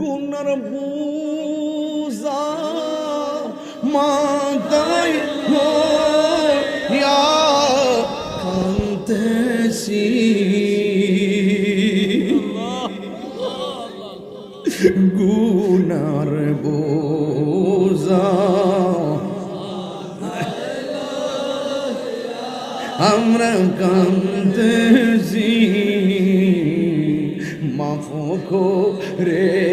গুনার বুজা মাতায় ইয়া কান্তেছি বোঝা আমরা কান্দেছি মাফ রে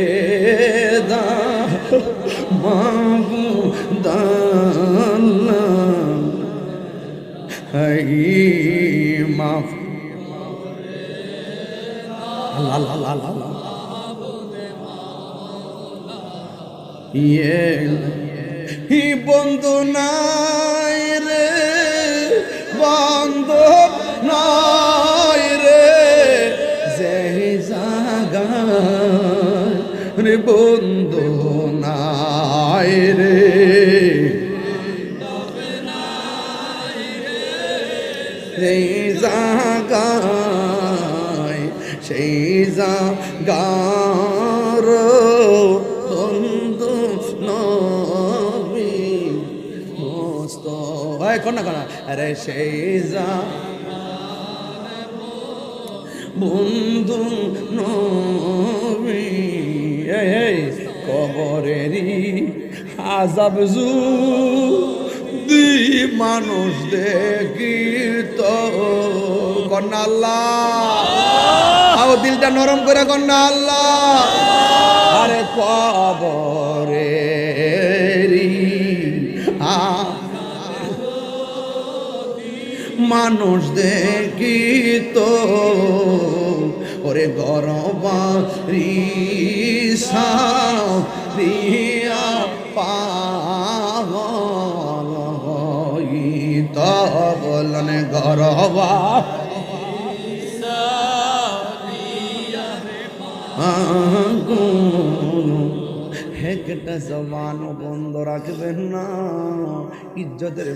মাফু দাল্লা। হাই মাফ। আল্লাহ আল্লাহ আল্লাহ আল্লাহ ইয়ে হি বন্ধু নাই রে, বন্ধু নাই রে, যে জাগা রে বন্ধু। সেই জাগায় সেই জাগার বন্ধু নবী মস্ত। হয় কন্যা কন্যা আরে সেই যা বন্ধু নবী। এই, কবরেরই আজাব জু দি মানুষ দেখি তো কন্যা আল্লাহ। দিলটা নরম করে কন্যা আল্লাহ। আরে কবরেরই আ মানুষ দেখি তো ওরে গরবারি রিয়া পাগল বলনে গরবা। একটা জবান বন্ধ রাখবেন না। ইজ্জতের